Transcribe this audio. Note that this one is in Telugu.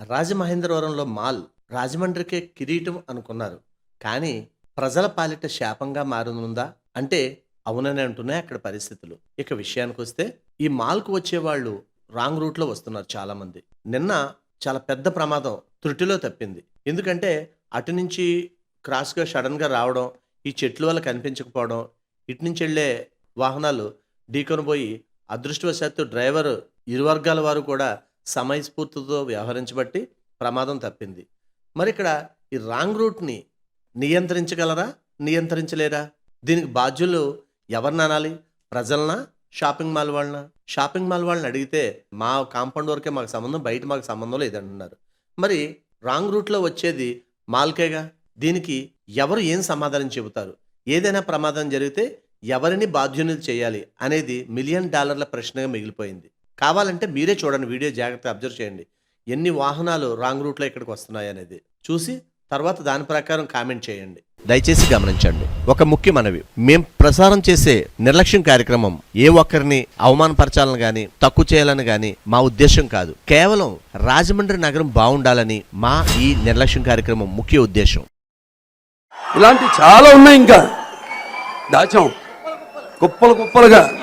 రాజమహేంద్రవరంలో మాల్ రాజమండ్రికే కిరీటం అనుకున్నారు. కానీ ప్రజల పాలిట శాపంగా మారనుందా అంటే అవునని అంటున్నాయి అక్కడ పరిస్థితులు. ఇక విషయానికి వస్తే ఈ మాల్కు వచ్చేవాళ్ళు రాంగ్ రూట్లో వస్తున్నారు చాలామంది. నిన్న చాలా పెద్ద ప్రమాదం త్రుటిలో తప్పింది. ఎందుకంటే అటు నుంచి క్రాస్గా సడన్గా రావడం ఈ చెట్ల వల్ల కనిపించకపోవడం ఇటు నుంచి వెళ్ళే వాహనాలు ఢీకొని పోయి అదృష్టవశాత్తు డ్రైవర్ ఇరు వర్గాల వారు కూడా సమయస్ఫూర్తితో వ్యవహరించబట్టి ప్రమాదం తప్పింది. మరి ఇక్కడ ఈ రాంగ్ రూట్ని నియంత్రించగలరా? నియంత్రించలేరా? దీనికి బాధ్యులు ఎవరిని అనాలి? ప్రజలనా? షాపింగ్ మాల్ వాళ్ళనా? షాపింగ్ మాల్ వాళ్ళని అడిగితే మా కాంపౌండ్ వరకే మాకు సంబంధం బయట మాకు సంబంధం లేదంటున్నారు మరి రాంగ్ రూట్లో వచ్చేది మాల్కేగా? దీనికి ఎవరు ఏం సమాధానం చెబుతారు? ఏదైనా ప్రమాదం జరిగితే ఎవరిని బాధ్యులు చేయాలి అనేది మిలియన్ డాలర్ల ప్రశ్నగా మిగిలిపోయింది. కావాలంటే మీరే చూడండి వీడియో జాగ్రత్తగా అబ్జర్వ్ చేయండి. ఎన్ని వాహనాలు రాంగ్ రూట్లో ఇక్కడికి వస్తున్నాయి అనేది చూసి తర్వాత దాని ప్రకారం కామెంట్ చేయండి. దయచేసి గమనించండి ఒక ముఖ్య మనవి. మేం ప్రసారం చేసే నిర్లక్ష్యం కార్యక్రమం ఏ ఒక్కరిని అవమానపరచాలని గాని తక్కువ చేయాలని గాని మా ఉద్దేశం కాదు. కేవలం రాజమండ్రి నగరం బాగుండాలని మా ఈ నిర్లక్ష్యం కార్యక్రమం ముఖ్య ఉద్దేశం. ఇలాంటి చాలా ఉన్నాయి ఇంకా. దాచాం. కుప్పలు కుప్పలుగా.